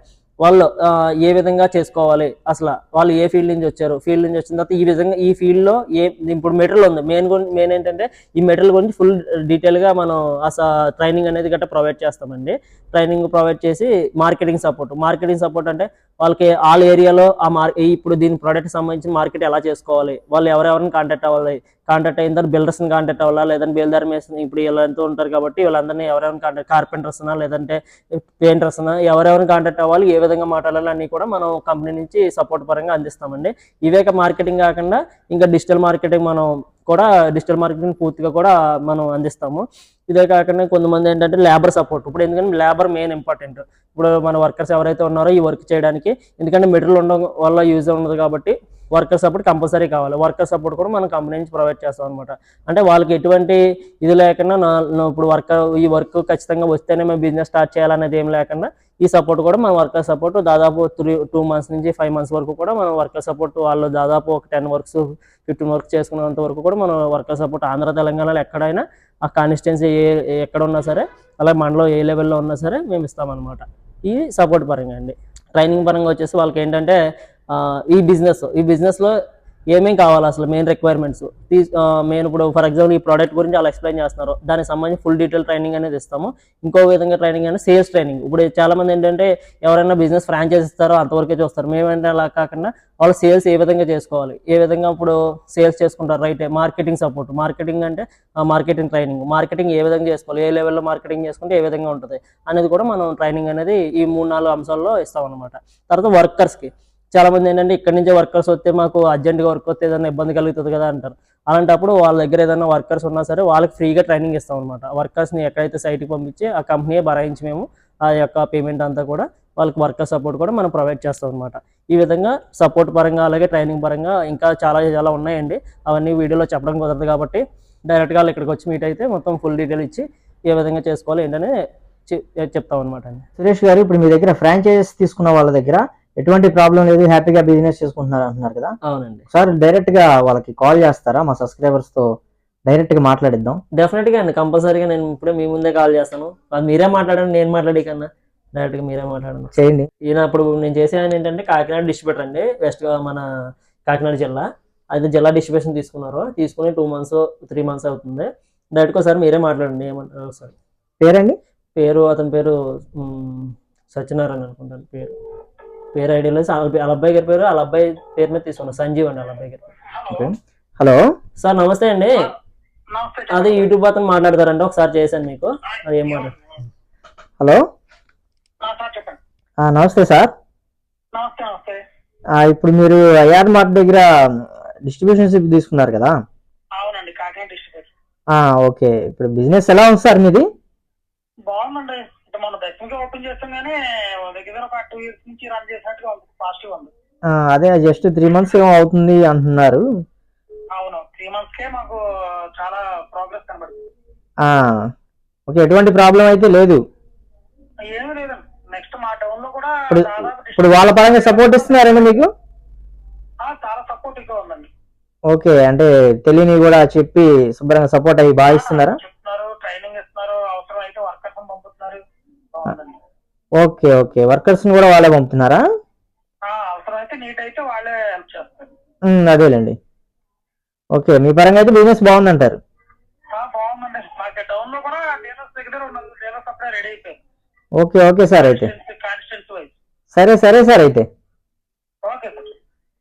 వాళ్ళు ఏ విధంగా చేసుకోవాలి? అసలు వాళ్ళు ఏ ఫీల్డ్ నుంచి వచ్చారు? ఫీల్డ్ నుంచి వచ్చిన తర్వాత ఈ విధంగా ఈ ఫీల్డ్లో ఏ ఇప్పుడు మెటీరియల్ ఉంది. మెయిన్ మెయిన్ ఏంటంటే ఈ మెటీరియల్ గురించి ఫుల్ డీటెయిల్గా మనం అసలు ట్రైనింగ్ అనేది గట్రా ప్రొవైడ్ చేస్తామండి. ట్రైనింగ్ ప్రొవైడ్ చేసి మార్కెటింగ్ సపోర్ట్. మార్కెటింగ్ సపోర్ట్ అంటే వాళ్ళకి ఆల్ ఏరియాలో ఆ మార్ ఇప్పుడు దీని ప్రోడక్ట్ సంబంధించిన మార్కెట్ ఎలా చేసుకోవాలి? వాళ్ళు ఎవరెవరిని కాంటాక్ట్ అవ్వాలి? కాంటాక్ట్ అయిన తర్వాత బిల్డర్స్ని కాంటాక్ట్ అవ్వాలా? లేదంటే బిల్డర్ మేస్ని ఇప్పుడు వీళ్ళంతా ఉంటారు కాబట్టి వీళ్ళందరినీ ఎవరెవరిని కాంటాక్ట్ కార్పెంటర్స్నా లేదంటే పెయింటర్స్నా ఎవరెవరిని కాంటాక్ట్ అవ్వాలి? ఏ విధంగా మాట్లాడాలి? అన్నీ కూడా మనం కంపెనీ నుంచి సపోర్ట్ పరంగా అందిస్తామండి. ఇవే మార్కెటింగ్ కాకుండా ఇంకా డిజిటల్ మార్కెటింగ్ మనం కూడా డిజిటల్ మార్కెటింగ్ పూర్తిగా కూడా మనం అందిస్తాము. ఇదే కాకుండా కొంతమంది ఏంటంటే లేబర్ సపోర్ట్. ఇప్పుడు ఎందుకంటే లేబర్ మెయిన్ ఇంపార్టెంట్. ఇప్పుడు మన వర్కర్స్ ఎవరైతే ఉన్నారో ఈ వర్క్ చేయడానికి ఎందుకంటే మెటీరియల్ ఉండడం వల్ల యూజ్ ఉండదు కాబట్టి వర్కర్ సపోర్ట్ కంపల్సరీ కావాలి. వర్కర్ సపోర్ట్ కూడా మనం కంపెనీ నుంచి ప్రొవైడ్ చేస్తాం అనమాట అంటే వాళ్ళకి ఎటువంటి ఇది లేకుండా నా- ఇప్పుడు వర్క్ ఈ వర్క్ ఖచ్చితంగా వస్తేనే మేము బిజినెస్ స్టార్ట్ చేయాలనేది ఏం లేకుండా ఈ సపోర్ట్ కూడా మన వర్కర్ సపోర్ట్ దాదాపు త్రీ టూ మంత్స్ నుంచి ఫైవ్ మంత్స్ వరకు కూడా మనం వర్కర్ సపోర్ట్ వాళ్ళు దాదాపు ఒక టెన్ వర్క్స్ ఫిఫ్టీన్ వర్క్ చేసుకున్నంత వరకు కూడా మనం వర్కర్ సపోర్ట్ ఆంధ్ర తెలంగాణలో ఎక్కడైనా ఆ కాన్స్టిట్యున్సీ ఏ ఎక్కడ ఉన్నా సరే అలాగే మండలం ఏ లెవెల్లో ఉన్నా సరే మేము ఇస్తామన్నమాట. ఈ సపోర్ట్ పరంగా అండి. ట్రైనింగ్ పరంగా వచ్చేసి వాళ్ళకి ఏంటంటే ఈ బిజినెస్ ఈ బిజినెస్లో ఏమేమి కావాలి అసలు మెయిన్ రిక్వైర్మెంట్స్ మెయిన్ ఇప్పుడు ఫర్ ఎగ్జాంపుల్ ఈ ప్రోడక్ట్ గురించి అలా ఎక్స్ప్లెయిన్ చేస్తున్నారు. దానికి సంబంధించి ఫుల్ డీటెయిల్ ట్రైనింగ్ అనేది ఇస్తాము. ఇంకో విధంగా ట్రైనింగ్ అనేది సేల్స్ ట్రైనింగ్ ఇప్పుడు చాలా మంది ఏంటంటే ఎవరైనా బిజినెస్ ఫ్రాంచైజ్ ఇస్తారో అంతవరకే చూస్తారు. మేమేంటే అలా కాకుండా వాళ్ళు సేల్స్ ఏ విధంగా చేసుకోవాలి? ఏ విధంగా ఇప్పుడు సేల్స్ చేసుకుంటారు? రైట్ మార్కెటింగ్ సపోర్ట్ మార్కెటింగ్ అంటే మార్కెటింగ్ ట్రైనింగ్ మార్కెటింగ్ ఏ విధంగా చేసుకోవాలి? ఏ లెవెల్లో మార్కెటింగ్ చేసుకుంటే ఏ విధంగా ఉంటుంది? అనేది కూడా మనం ట్రైనింగ్ అనేది ఈ మూడు నాలుగు అంశాల్లో ఇస్తాం అనమాట తర్వాత వర్కర్స్కి చాలా మంది ఏంటంటే ఇక్కడ నుంచే వర్కర్స్ వస్తే మాకు అర్జెంట్గా వర్క్ వస్తే ఏదైనా ఇబ్బంది కలుగుతుంది కదా అంటారు. అలాంటప్పుడు వాళ్ళ దగ్గర ఏదైనా వర్కర్స్ ఉన్నా సరే వాళ్ళకి ఫ్రీగా ట్రైనింగ్ ఇస్తాం అనమాట వర్కర్స్ని ఎక్కడైతే సైట్కి పంపించి ఆ కంపెనీయే భరాయించి మేము ఆ యొక్క పేమెంట్ అంతా కూడా వాళ్ళకి వర్కర్ సపోర్ట్ కూడా మనం ప్రొవైడ్ చేస్తాం అనమాట ఈ విధంగా సపోర్ట్ పరంగా అలాగే ట్రైనింగ్ పరంగా ఇంకా చాలా చాలా ఉన్నాయండి. అవన్నీ వీడియోలో చెప్పడం కుదరదు కాబట్టి డైరెక్ట్గా వాళ్ళు ఇక్కడికి వచ్చి మీట్ అయితే మొత్తం ఫుల్ డీటెయిల్ ఇచ్చి ఏ విధంగా చేసుకోవాలి ఏంటనే చెప్తాం అనమాట సురేష్ గారు ఇప్పుడు మీ దగ్గర ఫ్రాంచైజెస్ తీసుకున్న వాళ్ళ దగ్గర ఎటువంటి ప్రాబ్లం లేదు హ్యాపీగా బిజినెస్ చేసుకుంటున్నారు అంటున్నారు కదా. అవునండి. ఒకసారి డైరెక్ట్గా వాళ్ళకి కాల్ చేస్తారా? మా సబ్స్క్రైబర్స్తో డైరెక్ట్గా మాట్లాడిద్దాం. డెఫినెట్గా అండి. కంపల్సరీగా నేను ఇప్పుడే మీ ముందే కాల్ చేస్తాను. అది మీరే మాట్లాడండి నేను మాట్లాడే కన్నా. డైరెక్ట్గా మీరే మాట్లాడండి. చేయండి. ఈయన ఇప్పుడు నేను చేసేది ఏంటంటే కాకినాడ డిస్ట్రిబ్యూటర్ అండి. వెస్ట్ మన కాకినాడ జిల్లా. అయితే జిల్లా డిస్ట్రిబ్యూషన్ తీసుకున్నారు. తీసుకుని టూ మంత్స్ త్రీ మంత్స్ అవుతుంది. డైరెక్ట్గా ఒకసారి మీరే మాట్లాడండి. ఏమంటారు? ఒకసారి పేరండి? పేరు అతని పేరు సత్యనారాయణ అనుకుంటాను. పేరు. పేరు ఐడియా లేదు. వాళ్ళ అబ్బాయి గారి పేరు వాళ్ళ అబ్బాయి పేరు మీద తీసుకున్నాను సంజీవ్ అండి వాళ్ళ అబ్బాయి గారి. హలో? సార్ నమస్తే అండి. నమస్తే అదే యూట్యూబ్ అతను మాట్లాడతారండి ఒకసారి చేశాను మీకు. అది ఏం మాట్లాడు? హలో? నమస్తే సార్. నమస్తే నమస్తే. ఆ, ఇప్పుడు మీరు ఐఆర్ మార్ట్ దగ్గర డిస్ట్రిబ్యూషన్షిప్ తీసుకున్నారు కదా? ఓకే. ఇప్పుడు బిజినెస్ ఎలా ఉంది సార్ మీది? బాగుందండి. దర్శనంగా ఓపెన్ చేస్తాం కానీ దగ్గర ఒక టూ ఇయర్స్ నుంచి రన్ చేసినట్టుగా ఉంది పాజిటివ్ ఉంది. అదే జస్ట్ త్రీ మంత్స్ ఏమో అవుతుంది అంటున్నారు. అవును త్రీ మంత్స్ కే మాకు చాలా ప్రోగ్రెస్ కనబడుతుంది. ఓకే ఎటువంటి ప్రాబ్లం అయితే లేదు. ఏమీ లేదండి నెక్స్ట్ మా టౌన్లో కూడా ఇప్పుడు ఇప్పుడు వాళ్ళ పరంగా సపోర్ట్ ఇస్తున్నారండి మీకు? చాలా సపోర్టివ్గా ఉందండి. ఓకే అంటే తెలియని కూడా చెప్పి శుభ్రంగా సపోర్ట్ అయ్యి బాగా ఇస్తున్నారా ఓకే ఓకే. వర్కర్స్ కూడా వాళ్ళే పంపుతున్నారా? నీట్ అయితే వాళ్ళే హెల్ప్ చేస్తారు. ఉమ్, అదేలేండి. ఓకే మీ పరంగా అయితే బిజినెస్ బాగుందంటారు. ఆ, బాగుందండి. మాకు టౌన్లో కూడా డీలర్స్ దగ్గర ఉన్నది డీలర్స్ అప్పుడే రెడీ అయిపోయింది ఓకే ఓకే సార్ అయితే. సరే సరే సార్ అయితే.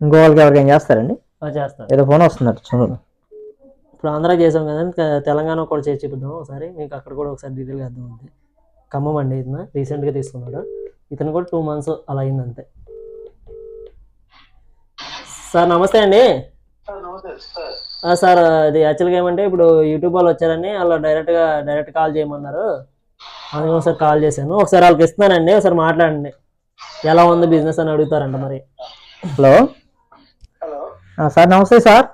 ఇంకో వాళ్ళకి ఎవరికైనా చేస్తారండి? అది చేస్తాను ఏదో ఫోన్ వస్తున్నారు చూడండి. ఇప్పుడు ఆంధ్ర చేసాం కదా తె- తెలంగాణ కూడా చేసి చూపిద్దాం ఒకసారి. మీకు అక్కడ కూడా ఒకసారి డీటెయిల్గా అర్థం అవుతుంది ఖమ్మం అండి ఇతను. రీసెంట్గా తీసుకున్నాడు. ఇతను కూడా టూ మంత్స్ అలా అయింది అంతే. సార్ నమస్తే అండి. సార్ నమస్తే సార్ ఆ, సార్ అది యాక్చువల్గా ఏమంటే ఇప్పుడు యూట్యూబ్ వాళ్ళు వచ్చారని వాళ్ళు డైరెక్ట్గా డైరెక్ట్ కాల్ చేయమన్నారు. అందుకని ఒకసారి కాల్ చేశాను. ఒకసారి వాళ్ళకి ఇస్తున్నానండి. ఒకసారి మాట్లాడండి. ఎలా ఉంది బిజినెస్ అని అడుగుతారంట మరి. హలో? హలో? ఆ, సార్ నమస్తే సార్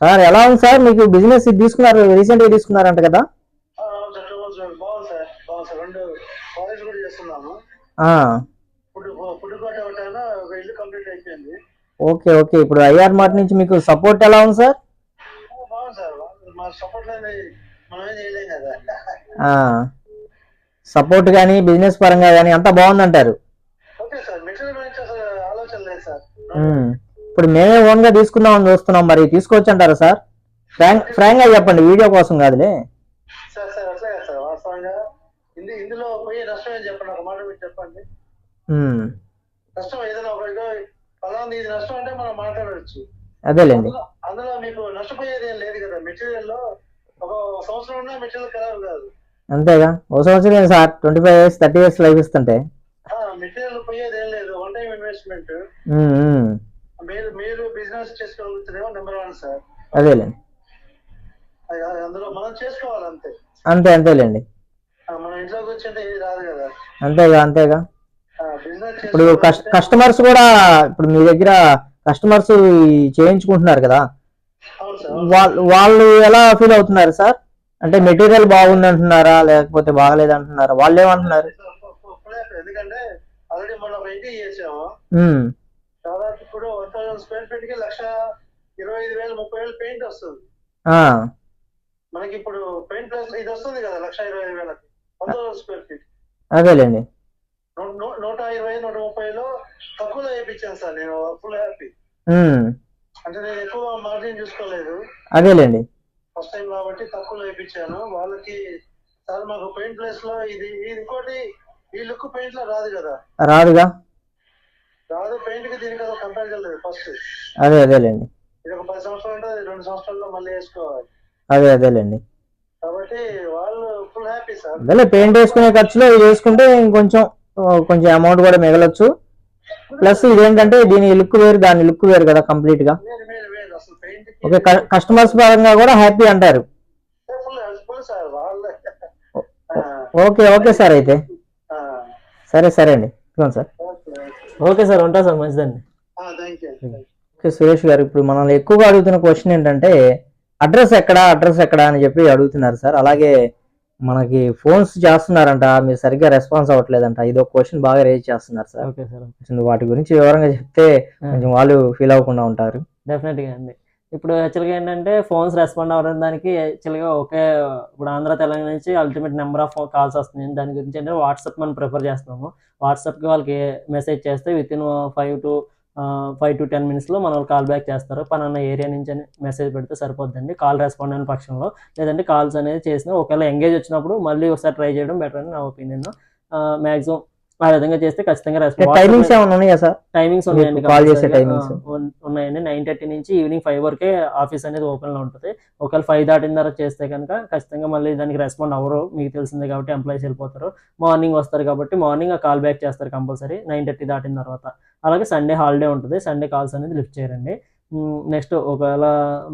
సార్ ఎలా ఉంది సార్ మీకు బిజినెస్ తీసుకున్నారు రీసెంట్గా తీసుకున్నారంట కదా. కాలేజ్ కూడా చేస్తున్నాము. ఫుడ్ ఒక ఇల్లు కంప్లీట్ అయిపోయింది. Okay okay. ఇప్పుడు ఐఆర్ మార్ట్ నుంచి మీకు సపోర్ట్ ఎలా ఉంది సార్? ఓ, బాగుంది సార్. బాగుంది. మా సపోర్ట్ చేయలేం కదా. సపోర్ట్ కానీ బిజినెస్ పరంగా కానీ అంతా బాగుందంటారు. ఇప్పుడు మేమే ఓన్గా తీసుకుందామని చూస్తున్నాం. మరి తీసుకోవచ్చు అంటారా సార్? ఫ్రాంక్ ఫ్రాంక్గా చెప్పండి. వీడియో కోసం కాదులే సార్ సార్ అట్లే కదా సార్ వాస్తవంగా ఇందు ఇందులో పోయి నష్టం ఏం చెప్పండి? ఒక మాట మీరు చెప్పండి. నష్టం ఏదైనా ఒక ఫలానా ఇది నష్టం అంటే మనం మాట్లాడవచ్చు అదేలేండి. అందులో- అందులో మీకు నష్టపోయేది ఏం లేదు కదా? మెటీరియల్లో ఒక సంవత్సరం ఉన్న మెటీరియల్ ఖరాబ్ కాదు. అంతేగా? ఓ సంవత్సరం sir? Twenty five years thirty years life ఇస్తుంటే? మెటీరియల్ పోయేది ఏం లేదు. One time investment. మీరు మీరు బిజినెస్ చేసుకోగలుగుతున్నామో నెంబర్ వన్ సార్. అదేలేండి. అది- అది అందులో మనం చేసుకోవాలి అంతే. అంతే అంతేలేండి. మన ఇంట్లో కూర్చుంటే ఏది రాదు కదా. అంతేగా అంతేగా. ఇప్పుడు కస్- కస్టమర్స్ కూడా ఇప్పుడు మీ దగ్గర కస్టమర్స్ చేయించుకుంటున్నారు కదా. వాళ్ళు వాళ్ళు ఎలా ఫీల్ అవుతున్నారు సార్? అంటే మెటీరియల్ బాగుంది అంటున్నారా? లేకపోతే బాగలేదు అంటున్నారా? వాళ్ళు ఏమంటున్నారు? ఎందుకంటే ఆల్రెడీ ఇంటికి చేసాము. దాదాపు ఇప్పుడు వన్ థౌసండ్ స్క్వేర్ ఫీట్కి లక్ష ఇరవై ఐదు వేలు ముప్పై వేలు పెయింట్ వస్తుంది. ఆ, మనకి ఇప్పుడు పెయింట్ ప్లస్ ఇది వస్తుంది కదా లక్ష ఇరవై ఐదు వేలకి. అదేలేండి. నూ- నూ- నూట ఇరవై నూట ముప్పైలో తక్కువలో వేయించాను సార్ నేను ఫుల్ హ్యాపీ అంటే నేను ఎక్కువ మార్జిన్ చూసుకోలేదు. అదేలేండి. ఫస్ట్ టైం కాబట్టి తక్కువలో వేయించాను. వాళ్ళకి సార్ మాకు పెయింట్ ప్లేస్లో ఇది ఇంకోటి ఈ లుక్ పెయింట్లో రాదు కదా. రాదుగా? రాదు పెయింట్కి దీనికి అసలు కంపారిజన్ లేదు ఫస్ట్ అదే అదేలేండి. ఇది ఒక పది సంవత్సరాలు ఉంటుంది రెండు సంవత్సరాల్లో మళ్ళీ వేసుకోవాలి. అదే అదేలేండి. కాబట్టి వాళ్ళు ఫుల్ హ్యాపీ సార్. అదేలే పెయింట్ వేసుకునే ఖర్చులో ఇది వేసుకుంటే ఇంకొంచెం కొంచెం అమౌంట్ కూడా మిగలొచ్చు. ప్లస్ ఇదేంటంటే దీని లుక్ వేరు దాని లుక్ వేరు కదా కంప్లీట్గా. ఓకే కస్టమర్స్ పరంగా కూడా హ్యాపీ అంటారు. ఫుల్ ఫుల్ సార్ వాళ్ళే. ఓకే ఓకే సార్ అయితే. సరే సరే అండి. సార్. ఓకే సార్ ఉంటా సార్ మంచిదండి. ఓకే సురేష్ గారు ఇప్పుడు మనల్ని ఎక్కువగా అడుగుతున్న క్వశ్చన్ ఏంటంటే అడ్రస్ ఎక్కడా అడ్రస్ ఎక్కడా అని చెప్పి అడుగుతున్నారు సార్. అలాగే మనకి ఫోన్స్ చేస్తున్నారంట మీరు సరిగ్గా రెస్పాన్స్ అవ్వట్లేదంట. ఇది ఒక క్వశ్చన్ బాగా రేజ్ చేస్తున్నారు సార్. ఓకే సార్ కొంచెం వాటి గురించి వివరంగా చెప్తే కొంచెం వాళ్ళు ఫీల్ అవ్వకుండా ఉంటారు. డెఫినెట్గా అండి. ఇప్పుడు యాక్చువల్గా ఏంటంటే ఫోన్స్ రెస్పాండ్ అవ్వడం దానికి యాక్చువల్గా ఒకే ఇప్పుడు ఆంధ్ర తెలంగాణ నుంచి అల్టిమేట్ నెంబర్ ఆఫ్ కాల్స్ వస్తుంది దాని గురించి అంటే వాట్సాప్ మనం ప్రిఫర్ చేస్తున్నాము. వాట్సాప్కి వాళ్ళకి మెసేజ్ చేస్తే within five to five to ten మినిట్స్లో మన కాల్ బ్యాక్ చేస్తారు. పలానా ఏరియా నుంచి మెసేజ్ పెడితే సరిపోద్దండి. కాల్ రెస్పాండ్ అయిన పక్షంలో. లేదంటే కాల్స్ అనేది చేసినా ఒకవేళ ఎంగేజ్ వచ్చినప్పుడు మళ్ళీ ఒకసారి ట్రై చేయడం బెటర్ అని నా ఒపీనియన్ మ్యాక్సిమం ఆ విధంగా చేస్తే ఖచ్చితంగా టైమింగ్స్ ఏమైనా ఉన్నాయా సార్? టైమింగ్స్ ఉన్నాయండి చేసే ఉన్నాయండి. నైన్ థర్టీ నుంచి ఈవినింగ్ ఫైవ్ వరకే ఆఫీస్ అనేది ఓపెన్లో ఉంటుంది. ఒకవేళ ఫైవ్ దాటిన తర్వాత చేస్తే కనుక ఖచ్చితంగా మళ్ళీ దానికి రెస్పాండ్ అవ్వరు. మీకు తెలిసిందే కాబట్టి ఎంప్లాయీస్ వెళ్ళిపోతారు. మార్నింగ్ వస్తారు కాబట్టి మార్నింగ్ ఆ కాల్ బ్యాక్ చేస్తారు కంపల్సరీ. నైన్ థర్టీ దాటిన తర్వాత. అలాగే సండే హాలిడే ఉంటుంది. సండే కాల్స్ అనేది లిఫ్ట్ చేయరండి. నెక్స్ట్ ఒకవేళ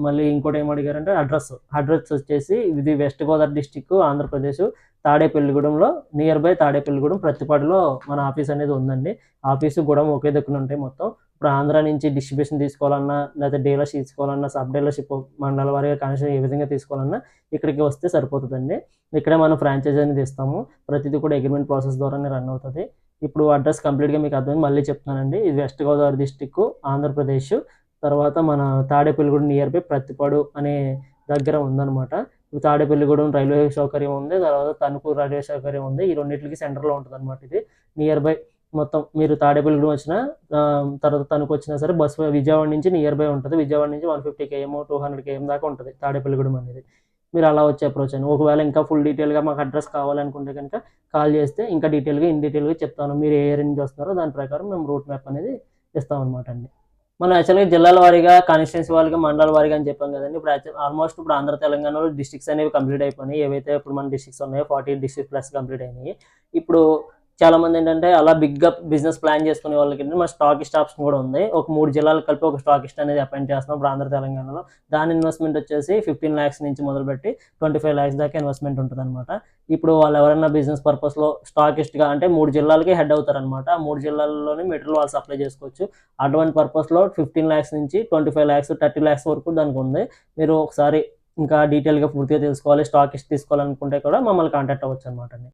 మళ్ళీ ఇంకోటి ఏం అడిగారంటే అడ్రస్. అడ్రస్ వచ్చేసి ఇది వెస్ట్ గోదావరి డిస్టిక్ ఆంధ్రప్రదేశ్ తాడేపల్లిగూడెంలో నియర్ బై తాడేపల్లిగూడెం ప్రతిపాడులో మన ఆఫీస్ అనేది ఉందండి. ఆఫీసు కూడా ఒకే దగ్గర ఉంటాయి మొత్తం. ఇప్పుడు ఆంధ్ర నుంచి డిస్ట్రిబ్యూషన్ తీసుకోవాలన్నా లేకపోతే డీలర్షిప్ తీసుకోవాలన్నా సబ్ డీలర్షిప్ మండల వారిగా కనెక్షన్ ఏ విధంగా తీసుకోవాలన్నా ఇక్కడికి వస్తే సరిపోతుందండి. ఇక్కడే మనం ఫ్రాంచైజ్ అనేది ఇస్తాము. ప్రతిదీ కూడా అగ్రిమెంట్ ప్రాసెస్ ద్వారానే రన్ అవుతుంది. ఇప్పుడు అడ్రస్ కంప్లీట్గా మీకు అర్థమైంది. మళ్ళీ చెప్తున్నానండి. ఇది వెస్ట్ గోదావరి డిస్టిక్ ఆంధ్రప్రదేశ్ తర్వాత మన తాడేపల్లిగూడెం నియర్ బై ప్రతిపాడు అనే దగ్గర ఉందన్నమాట. తాడేపల్లిగూడెం రైల్వే సౌకర్యం ఉంది తర్వాత తణుకు రైల్వే సౌకర్యం ఉంది. ఈ రెండింటికి సెంటర్లో ఉంటుంది అనమాట ఇది. నియర్ బై మొత్తం మీరు తాడేపల్లిగూడెం వచ్చినా తర్వాత తణుకు వచ్చినా సరే బస్సు విజయవాడ నుంచి నియర్ బై ఉంటుంది. విజయవాడ నుంచి one fifty km two hundred km దాకా ఉంటుంది తాడేపల్లిగూడెం అనేది. మీరు అలా వచ్చి అప్రోచ్ అని ఒకవేళ ఇంకా ఫుల్ డీటెయిల్గా మాకు అడ్రస్ కావాలనుకుంటే కనుక కాల్ చేస్తే ఇంకా డీటెయిల్గా ఇన్ డీటెయిల్గా చెప్తాను. మీరు ఏ ఏరియా నుంచి వస్తున్నారో దాని ప్రకారం మేము రూట్ మ్యాప్ అనేది ఇస్తాం అనమాట అండి. మనం యాక్చువల్గా జిల్లాల వారీగా కాన్స్టిట్యున్సీ వారీగా మండల వారీగా అని చెప్పాం కదండి. ఇప్పుడు ఆల్మోస్ట్ ఇప్పుడు ఆంధ్ర తెలంగాణలో డిస్ట్రిక్ట్స్ అనేవి కంప్లీట్ అయిపోయినాయి. ఏవైతే ఇప్పుడు మన డిస్ట్రిక్ట్స్ ఉన్నాయో ఫార్టీ డిస్ట్రిక్ట్ ప్లస్ కంప్లీట్ అయినాయి. ఇప్పుడు చాలా మంది ఏంటంటే అలా బిగ్గా బిజినెస్ ప్లాన్ చేసుకునే వాళ్ళకి ఏంటంటే మన స్టాక్ స్టాప్స్ కూడా ఉంది. ఒక మూడు జిల్లాలు కలిపి ఒక స్టాకిస్ట్ అనేది అపాయింట్ చేస్తున్నాం ఇప్పుడు ఆంధ్ర తెలంగాణలో. దాని ఇన్వెస్ట్మెంట్ వచ్చేసి ఫిఫ్టీన్ ల్యాక్స్ నుంచి మొదలుపెట్టి ట్వంటీ ఫైవ్ ల్యాక్స్ దాకా ఇన్వెస్ట్మెంట్ ఉంటుంది అనమాట ఇప్పుడు వాళ్ళు ఎవరైనా బిజినెస్ పర్పస్లో స్టాకిస్ట్గా అంటే మూడు జిల్లాలకి హెడ్ అవుతారనమాట ఆ మూడు జిల్లాల్లోనే మెటీరియల్ వాళ్ళు సప్లై చేసుకోవచ్చు. అటువంటి పర్పస్లో ఫిఫ్టీన్ ల్యాక్స్ నుంచి twenty five lakhs thirty lakhs వరకు దానికి ఉంది. మీరు ఒకసారి ఇంకా డీటెయిల్గా పూర్తిగా తెలుసుకోవాలి స్టాకిస్ట్ తీసుకోవాలనుకుంటే కూడా మమ్మల్ని కాంటాక్ట్ అవ్వచ్చు అనమాట